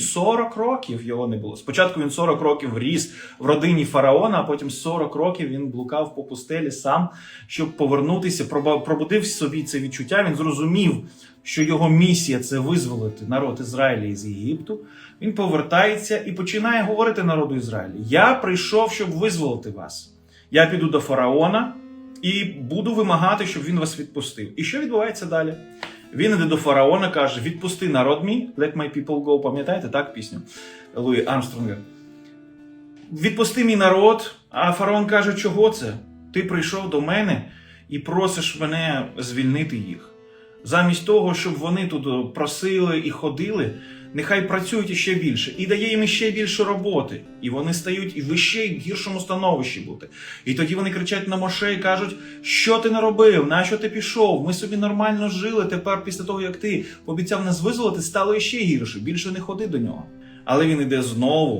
40 років його не було. Спочатку він 40 років ріс в родині фараона, а потім 40 років він блукав по пустелі сам, щоб повернутися, пробудив собі це відчуття. Він зрозумів, що його місія це визволити народ Ізраїля із Єгипту. Він повертається і починає говорити народу Ізраїлю: Я прийшов, щоб визволити вас. Я піду до фараона і буду вимагати, щоб він вас відпустив. І що відбувається далі? Він іде до фараона, каже: Відпусти народ мій, let my people go. Пам'ятаєте так пісню Луї Армстронга? Відпусти мій народ. А фараон каже, чого це? Ти прийшов до мене і просиш мене звільнити їх. Замість того, щоб вони тут просили і ходили, нехай працюють іще більше і дає їм іще більше роботи. І вони стають і в іще гіршому становищі бути. І тоді вони кричать на Моше і кажуть, що ти не робив, нащо ти пішов? Ми собі нормально жили. Тепер, після того, як ти пообіцяв нас визволити, стало іще гірше. Більше не ходи до нього. Але він іде знову